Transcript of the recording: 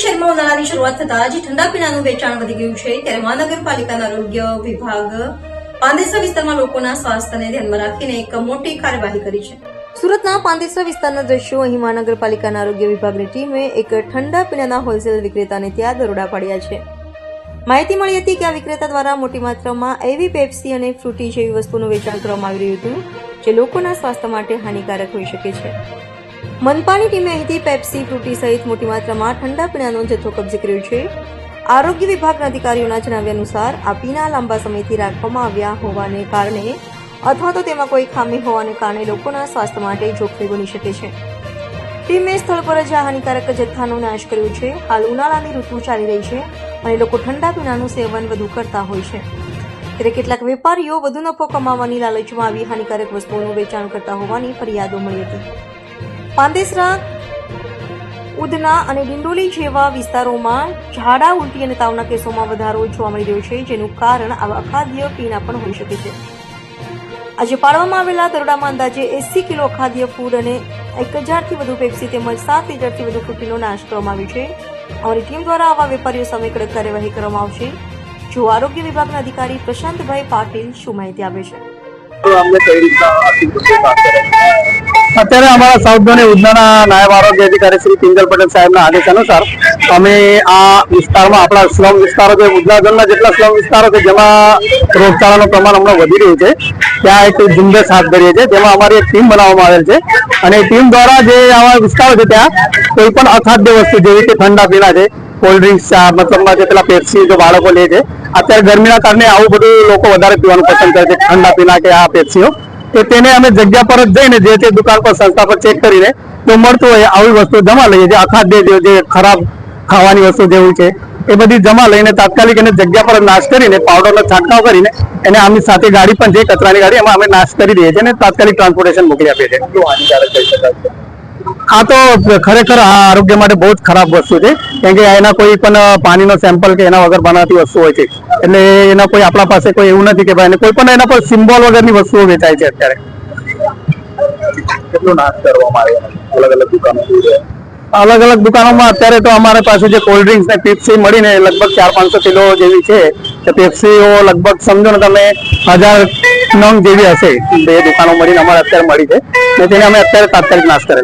શહેરમાં ઉનાળાની શરૂઆત થતા જે ઠંડા પીણાનું વેચાણ વધી ગયું છે. ત્યારે મહાનગરપાલિકાના આરોગ્ય વિભાગ પાંદેસરા વિસ્તારમાં લોકોના સ્વાસ્થ્યને ધ્યાનમાં રાખીને એક મોટી કાર્યવાહી કરી છે. સુરતના પાંદેસરા વિસ્તારના દ્રશ્યો અહીં મહાનગરપાલિકાના આરોગ્ય વિભાગની ટીમે એક ઠંડા પીણાના હોલસેલ વિક્રેતાને ત્યાં દરોડા પાડ્યા છે. માહિતી મળી હતી કે આ વિક્રેતા દ્વારા મોટી માત્રામાં એવી પેપ્સી અને ફ્રૂટી જેવી વસ્તુનું વેચાણ કરવામાં આવી રહ્યું હતું, જે લોકોના સ્વાસ્થ્ય માટે હાનિકારક હોઈ શકે છે. મનપાની ટીમે અહીંથી પેપ્સી, ફ્રૂટી સહિત મોટી માત્રામાં ઠંડા પીણાનો જથ્થો કબજે કર્યો છે. આરોગ્ય વિભાગના અધિકારીઓના જણાવ્યા અનુસાર આ પીણા લાંબા સમયથી રાખવામાં આવ્યા હોવાને કારણે અથવા તો તેમાં કોઈ ખામી હોવાને કારણે લોકોના સ્વાસ્થ્ય માટે જોખમી બની શકે છે. ટીમે સ્થળ પર જ આ હાનિકારક જથ્થાનો નાશ કર્યો છે. હાલ ઉનાળાની ઋતુ ચાલી રહી છે અને લોકો ઠંડા પીણાનું સેવન વધુ કરતા હોય છે. ત્યારે કેટલાક વેપારીઓ વધુ નફો કમાવાની લાલચમાં આવી હાનિકારક વસ્તુઓનું વેચાણ કરતા હોવાની ફરિયાદો મળી હતી. પાંદેસરા, ઉધના અને ડિંડોલી જેવા વિસ્તારોમાં ઝાડા ઉલટી અને તાવના કેસોમાં વધારો જોવા મળી રહ્યો છે, જેનું કારણ આવા અખાદ્ય પીણા પણ હોઈ શકે છે. આજે પાડવામાં આવેલા દરોડામાં અંદાજે એસી કિલો અખાદ્ય ફૂડ અને એક હજારથી વધુ પેપ્સી તેમજ સાત હજારથી વધુ ફૂટીનો નાશ કરવામાં આવ્યો છે. અમારી ટીમ દ્વારા આવા વેપારીઓ સામે કડક કાર્યવાહી કરવામાં આવશે. જો આરોગ્ય વિભાગના અધિકારી પ્રશાંતભાઈ પાટીલ શું માહિતી આપે છે? અત્યારે અમારા સાઉથ ઝોનની ઉધનાના નાયબ આરોગ્ય અધિકારી શ્રી પિંગલ પટેલ સાહેબના આદેશ અનુસાર અમે આ વિસ્તારમાં, આપણા સ્લમ વિસ્તારો છે ઉધના ઝોનના જેટલા સ્લમ વિસ્તારો છે, જેમાં રોગચાળાનું પ્રમાણ હમણાં વધી રહ્યું છે, ત્યાં એક ઝુંબેશ હાથ ધરીએ છીએ, જેમાં અમારી એક ટીમ બનાવવામાં આવેલ છે. અને ટીમ દ્વારા જે આવા વિસ્તારો છે, ત્યાં કોઈ પણ અખાદ્ય વસ્તુ, જેવી કે ઠંડા પીણા છે, કોલ્ડ ડ્રિંક્સ મતલબમાં જે પેલા પેપ્સી જો બાળકો લે છે, અત્યારે ગરમીના કારણે આવું બધું લોકો વધારે પીવાનું પસંદ કરે છે, ઠંડા પીણા કે આ પેપ્સીઓ. તો તેને અમે જગ્યા પર જ જઈને જે તે દુકાન પર સંસ્થા પર ચેક કરીને તો મળતું હોય આવી વસ્તુ જમા લઈએ. જે અખાદ્ય જે જે ખરાબ ખાવાની વસ્તુ જેવું છે એ બધી જમા લઈને તાત્કાલિક એને જગ્યા પર નાશ કરીને પાવડરનો છાંટકાવ કરીને એને આમની સાથે ગાડી પણ છે કચરાની ગાડી એમાં અમે નાશ કરી દઈએ છીએ અને તાત્કાલિક ટ્રાન્સપોર્ટેશન મોકલી આપીએ છીએ. આ તો ખરેખર આ આરોગ્ય માટે બહુ જ ખરાબ વસ્તુ છે કેમ કે એના કોઈ પણ પાણીનો સેમ્પલ કે એના વગર બનાવતી વસ્તુ હોય છે. એટલે એના કોઈ આપણા પાસે કોઈ એવું નથી કે ભાઈ કોઈ પણ એના પર સિમ્બોલ વગરની વસ્તુઓ વેચાય છે અત્યારે. કેટલો નાશ કરવામાં આવે અલગ અલગ દુકાનો અલગ અલગ દુકાનોમાં અત્યારે તો અમારા પાસે જે કોલ્ડ ડ્રિંક્સ ને પેપ્સી મળીને લગભગ ચાર પાંચસો કિલો જેવી છે. તો પેપ્સીઓ લગભગ સમજો ને તમે હજાર નંગ જેવી હશે. બે દુકાનો મળીને અમારે અત્યારે મળી છે. ને તેને અમે અત્યારે તાત્કાલિક નાશ કરેલ